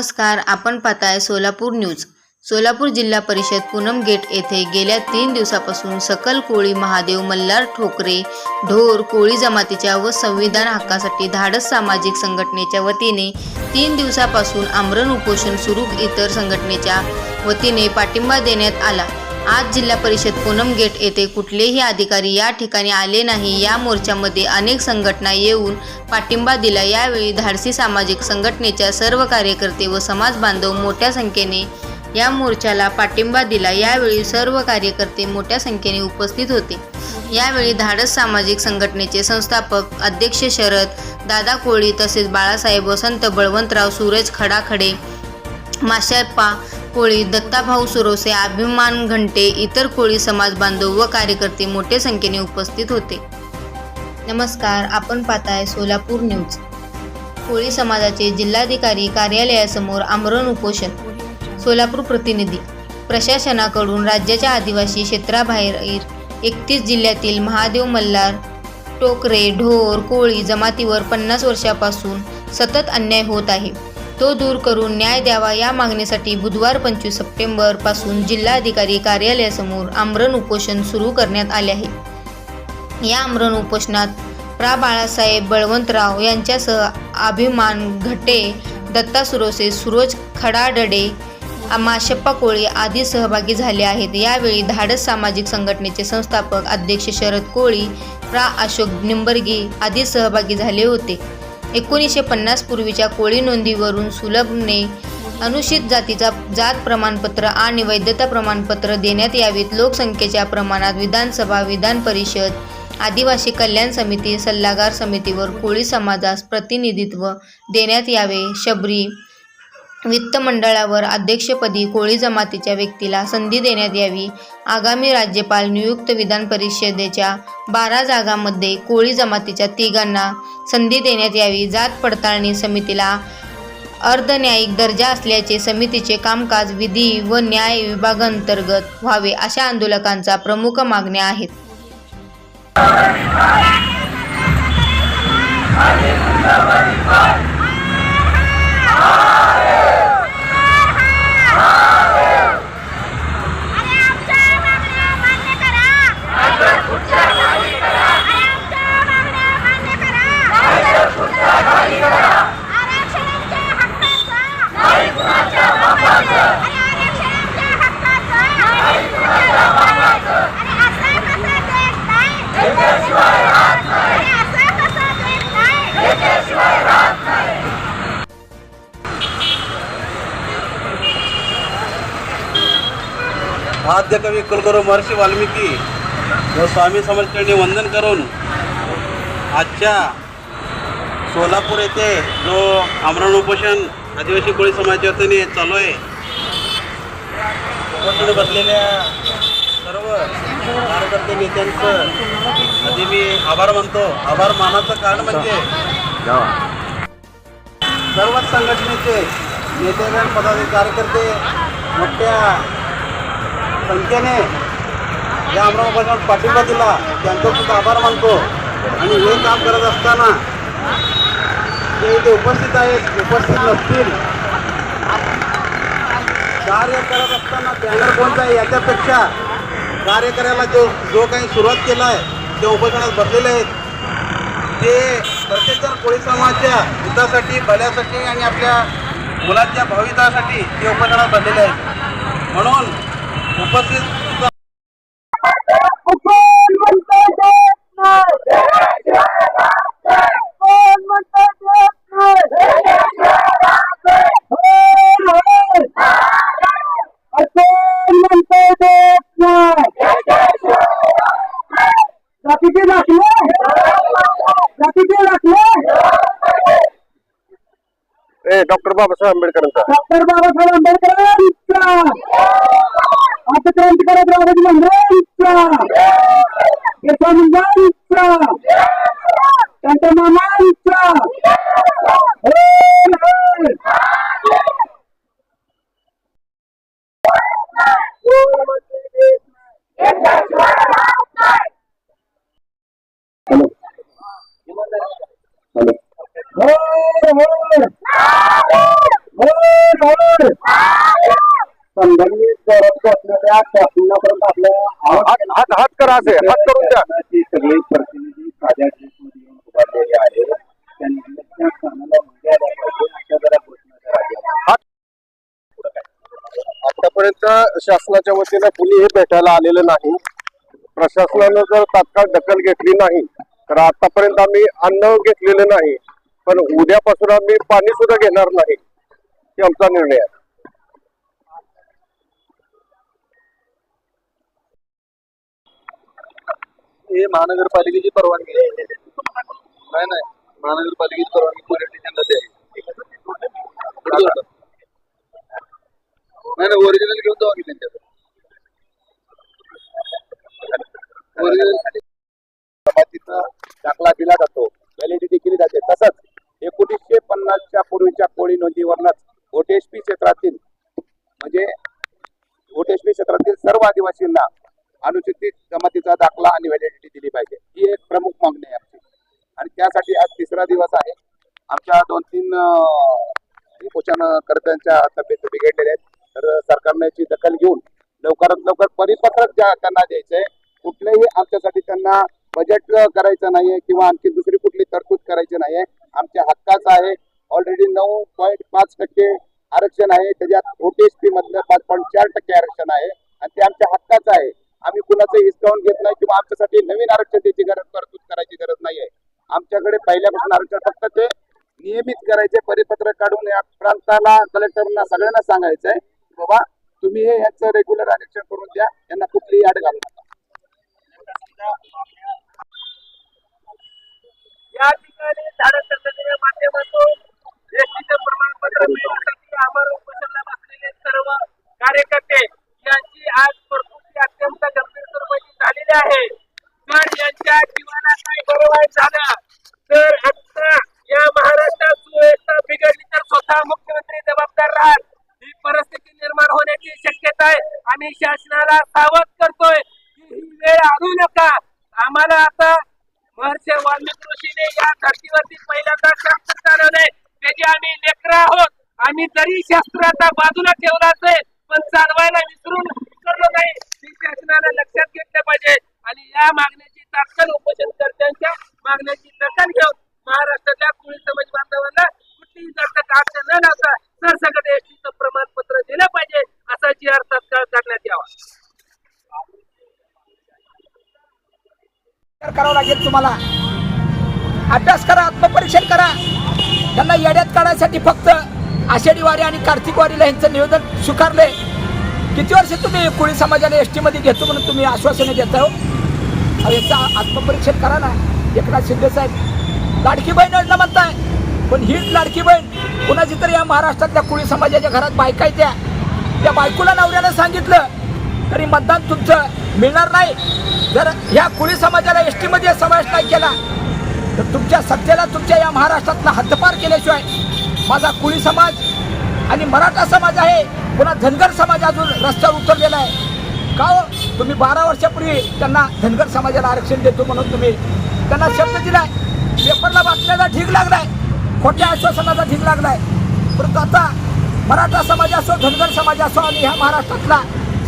नमस्कार आपण पाहताय सोलापूर न्यूज. सोलापूर जिल्हा परिषद पूनम गेट येथे गेल्या तीन दिवसापासून सकल कोळी महादेव मल्हार ठोकरे ढोर कोळी जमातीच्या व संविधान हक्कासाठी धाडस सामाजिक संघटनेच्या वतीने तीन दिवसापासून आमरण उपोषण सुरू इतर संघटनेच्या वतीने पाठिंबा देण्यात आला. आज जिल्हा परिषद पूनम गेट येथे कुठलेही अधिकारी या ठिकाणी आले नाही. या मोर्चामध्ये अनेक संघटना येऊन पाठिंबा दिला. यावेळी धाडसी सामाजिक संघटनेच्या सर्व कार्यकर्ते व समाज बांधव मोठ्या संख्येने या मोर्चाला पाठिंबा दिला. यावेळी सर्व कार्यकर्ते मोठ्या संख्येने उपस्थित होते. यावेळी धाडस सामाजिक संघटनेचे संस्थापक अध्यक्ष शरद दादा कोळी तसेच बाळासाहेब वसंत बळवंतराव सूरज खडाखडे माशाप्पा कोळी दत्ताभाऊ सुरोसे अभिमान घंटे इतर कोळी समाज बांधव व कार्यकर्ते मोठ्या संख्येने उपस्थित होते. नमस्कार आपण पाहताय सोलापूर न्यूज. कोळी समाजाचे जिल्हाधिकारी कार्यालयासमोर आमरण उपोषण. सोलापूर प्रतिनिधी प्रशासनाकडून राज्याच्या आदिवासी क्षेत्राबाहेर एकतीस जिल्ह्यातील महादेव मल्हार टोकरे ढोर कोळी जमातीवर पन्नास वर्षापासून सतत अन्याय होत आहे. तो दूर करून न्याय द्यावा या मागणीसाठी बुधवार पंचवीस सप्टेंबरपासून जिल्हाधिकारी कार्यालयासमोर आमरण उपोषण सुरू करण्यात आले आहे. या आमरण उपोषणात प्रा. बाळासाहेब बळवंतराव यांच्यासह अभिमान घटे दत्ता सुरोसे सुरोज खडाडडे माशप्पा कोळी आदी सहभागी झाले आहेत. यावेळी धाडस सामाजिक संघटनेचे संस्थापक अध्यक्ष शरद कोळी प्रा. अशोक निंबर्गी आदी सहभागी झाले होते. एकोणीसशे पन्नास पूर्वीच्या कोळी नोंदीवरून सुलभने अनुसूचित जातीचा जात प्रमाणपत्र आणि वैधता प्रमाणपत्र देण्यात यावीत. लोकसंख्येच्या प्रमाणात विधानसभा विधान परिषद आदिवासी कल्याण समिती सल्लागार समितीवर कोळी समाजास प्रतिनिधित्व देण्यात यावे. शबरी वित्त मंडळावर अध्यक्षपदी कोळी जमातीच्या व्यक्तीला संधी देण्यात यावी. आगामी राज्यपाल नियुक्त विधान परिषदेच्या बारा जागांमध्ये कोळी जमातीच्या तिघांना संधी देण्यात यावी. जात पडताळणी समितीला अर्धन्यायिक दर्जा असल्याचे समितीचे कामकाज विधी व न्याय विभागांतर्गत व्हावे अशा आंदोलकांचा प्रमुख मागण्या आहेत. आद्यकवी कुलगुरू महर्षी वाल्मिकी व स्वामी समर्थांनी वंदन करून आजच्या सोलापूर येथे जो आमरण उपोषण आदिवासी कोळी समाजाच्या वतीने चालू आहे उपोषण बसलेल्या सर्व कार्यकर्ते नेत्यांचं आधी मी आभार मानतो. आभार मानाचं कारण म्हणजे सर्वच संघटनेचे नेते कार्यकर्ते मोठ्या संख्येने या अमरावतीवर पाठिंबा दिला. त्यांचा सुद्धा आभार मानतो. आणि हे काम करत असताना ते इथे उपस्थित आहेत उपस्थित नसतील. कार्य करत असताना बॅनर कोणता आहे याच्यापेक्षा कार्य करायला जो जो काही सुरुवात केला आहे ते उपोषणात बसलेले आहेत ते प्रत्येकजण कोळी समाजाच्या हितासाठी भल्यासाठी आणि आपल्या मुलांच्या भवितासाठी ते उपोषणात बसलेले आहेत. म्हणून उपस्थित जातीचे दाखले जातीचे दाखले डॉक्टर बाबासाहेब आंबेडकरांचा डॉक्टर बाबासाहेब आंबेडकरांचा आता क्रांतिकारक राजाजी मंडळांचा यशवंतांचा त्यांच्या मामांचा होय, होय. होय, होय. होय, रस्त्यावर संघटनेत हात हात हात करा असे. हात करून द्या. सगळी प्रतिनिधी साध्या ड्रेसमध्ये येऊन उभारलेले आहेत. त्यांनी त्या स्थानाला उद्या द्यायला पाहिजे. अशा जरा घोषणा कराव्या आतापर्यंत शासनाच्या वतीने कुणीही भेटायला आलेलं नाही. प्रशासनानं जर तात्काळ दखल घेतली नाही तर आतापर्यंत आम्ही अन्न घेतलेलं नाही. पण उद्यापासून आम्ही पाणी सुद्धा घेणार नाही. हे आमचा निर्णय आहे. हे महानगरपालिकेची परवानगी आहे. नाही नाही. महानगरपालिकेची परवानगी पोलीस स्टेशनला नाही नाही ओरिजिनल घेऊन जाऊ आम्ही त्यांच्याकडे. ओरिजिनल जमातीचा दाखला दिला जातो व्हॅलिडिटी केली जाते तसंच एकोणीसशे पन्नासच्या पूर्वीच्या कोळी नोंदीवरनच ओटेशपी क्षेत्रातील म्हणजे ओटेशपी क्षेत्रातील सर्व आदिवासींना अनुसूचित जमातीचा दाखला आणि व्हॅलिडिटी दिली पाहिजे ही एक प्रमुख मागणी आहे आमची आणि त्यासाठी आज तिसरा दिवस आहे. आमच्या दोन तीन उपोषणकर्त्यांच्या तब्येत बिघडलेल्या आहेत. तर सरकारने याची दखल घेऊन लवकरात लवकर परिपत्रक ज्या त्यांना द्यायचंय कुठल्याही आमच्यासाठी त्यांना बजेट करायचं नाहीये किंवा आणखी दुसरी कुठली तरतूद करायची नाहीये. आमच्या हक्काचं आहे. ऑलरेडी नऊ पॉईंट पाच टक्के आरक्षण आहे. त्याच्यात ओटीएसपी मधलं पाच पॉईंट चार टक्के आरक्षण आहे. आणि ते आमच्या हक्काचं आहे. आम्ही कुणाचं हिसकावून घेत नाही किंवा आमच्यासाठी नवीन आरक्षण द्यायची गरज तरतूद करायची गरज नाही आहे आमच्याकडे पहिल्यापासून आरक्षण फक्त ते नियमित करायचे परिपत्रक काढून या प्रांताला कलेक्टरना सगळ्यांना सांगायचंय की बाबा तुम्ही हे ह्याचं रेग्युलर आरक्षण करून द्या यांना कुठलीही आड घालू नका. या ठिकाणी झाडं संघटनेच्या माध्यमातून एसटीचं प्रमाणपत्र मिळवण्यासाठी आम्हाला उपोषणाला बसलेले सर्व कार्यकर्ते यांची आज परिस्थिती अत्यंत गंभीर स्वरूपाची झालेली आहे. जर यांच्या जीवाला काही बरोबर झालं तर आता या महाराष्ट्रात सुव्यवस्था बिघडली तर स्वतः मुख्यमंत्री जबाबदार राहत ही परिस्थिती निर्माण होण्याची शक्यता आहे. आम्ही शासनाला सावध करतोय की ही वेळ आणू नका. आम्हाला आता महर्षी वाल्मिक ऋषीने या धर्तीवरती पहिल्यांदा शास्त्र चालवलंय त्याचे आम्ही लेकर आहोत. आम्ही जरी शास्त्राचा बाजूला ठेवला असेल पण चालवायला विसरून विसरलो नाही. ही शासनाला लक्षात घेतलं पाहिजे. आणि या मागणी मागण्याची दखल घेऊन महाराष्ट्रातल्या कोळी समाज बांधवांना कुठलीही दर्शक अडचण न लावता सरसकट एसटीचं प्रमाणपत्र दिलं पाहिजे असा जी आर तत्काळ करण्यात यावा. करावं लागेल तुम्हाला. अभ्यास करा आत्मपरीक्षण करा. त्यांना येड्यात काढायसाठी फक्त आषाढी वारी आणि कार्तिक वारीला यांचं निवेदन स्वीकारले. किती वर्ष तुम्ही कोळी समाजाला एसमध्ये घेतो म्हणून तुम्ही आश्वासने देता हो याचं आत्मपरीक्षण करा ना. एकनाथ शिंदे साहेब लाडकी बहीण योजना म्हणताय. पण हीच लाडकी बहीण कुणाची तरी या महाराष्ट्रातल्या कुळी समाजाच्या घरात बायका आहेत त्या. त्या बायकोला नवऱ्यानं सांगितलं तरी मतदान तुमचं मिळणार नाही. जर ह्या कुळी समाजाला एस टीमध्ये समावेश नाही केला तर तुमच्या सत्तेला तुमच्या या महाराष्ट्रातला हद्दपार केल्याशिवाय माझा कुळी समाज आणि मराठा समाज आहे पुन्हा धनगर समाज अजून रस्त्यावर उतरलेला आहे. का हो? तुम्ही बारा वर्षापूर्वी त्यांना धनगर समाजाला आरक्षण देतो म्हणून तुम्ही त्यांना शब्द दिलाय. पेपरला वाचण्याचा ढीग लागलाय खोट्या आश्वासनाचा ढीग लागलाय परंतु आता मराठा समाज असो धनगर समाज असो आणि ह्या महाराष्ट्रातला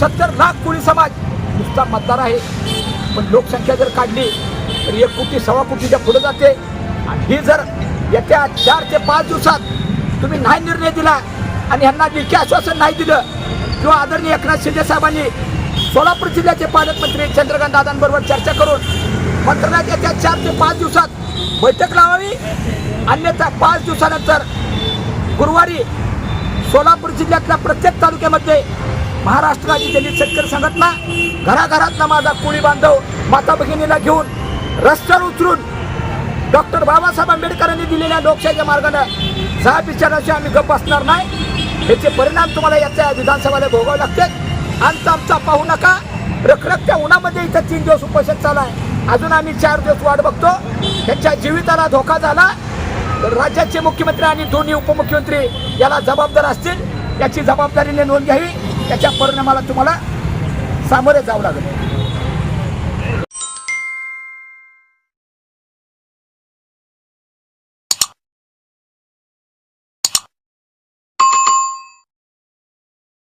सत्तर लाख कोळी समाज नुसता मतदार आहे. पण लोकसंख्या जर काढली तर एक कोटी सव्वा कोटीच्या पुढे जाते. आणि ही जर येत्या चार ते पाच दिवसात तुम्ही नाही निर्णय दिला आणि ह्यांना लेखी आश्वासन नाही दिलं किंवा आदरणीय एकनाथ शिंदे साहेबांनी सोलापूर जिल्ह्याचे पालकमंत्री चंद्रकांत दादांबरोबर चर्चा करून मंत्रालयात येत्या चार ते पाच दिवसात बैठक लावावी. अन्यथा पाच दिवसानंतर गुरुवारी सोलापूर जिल्ह्यातल्या प्रत्येक तालुक्यामध्ये महाराष्ट्र राज्य दलित शेतकरी संघटना घराघरातला माझा कोळी बांधव माता भगिनीला घेऊन रस्त्यावर उतरून डॉक्टर बाबासाहेब आंबेडकरांनी दिलेल्या लोकशाहीच्या मार्गानं सहा विचाराशी आम्ही गप्प असणार नाही. याचे परिणाम तुम्हाला याच्या विधानसभेला भोगावे लागतील. आमचा आमचा पाहू नका. रखरखत्या उन्हामध्ये इथं तीन दिवस उपोषण चालू आहे. अजून आम्ही चार दिवस वाट बघतो. त्यांच्या जीविताला धोका झाला. तर राज्याचे मुख्यमंत्री आणि दोन्ही उपमुख्यमंत्री याला जबाबदार असतील याची जबाबदारीने नोंद घ्यावी. त्याच्या परिणामाला तुम्हाला सामोरे जावं लागेल.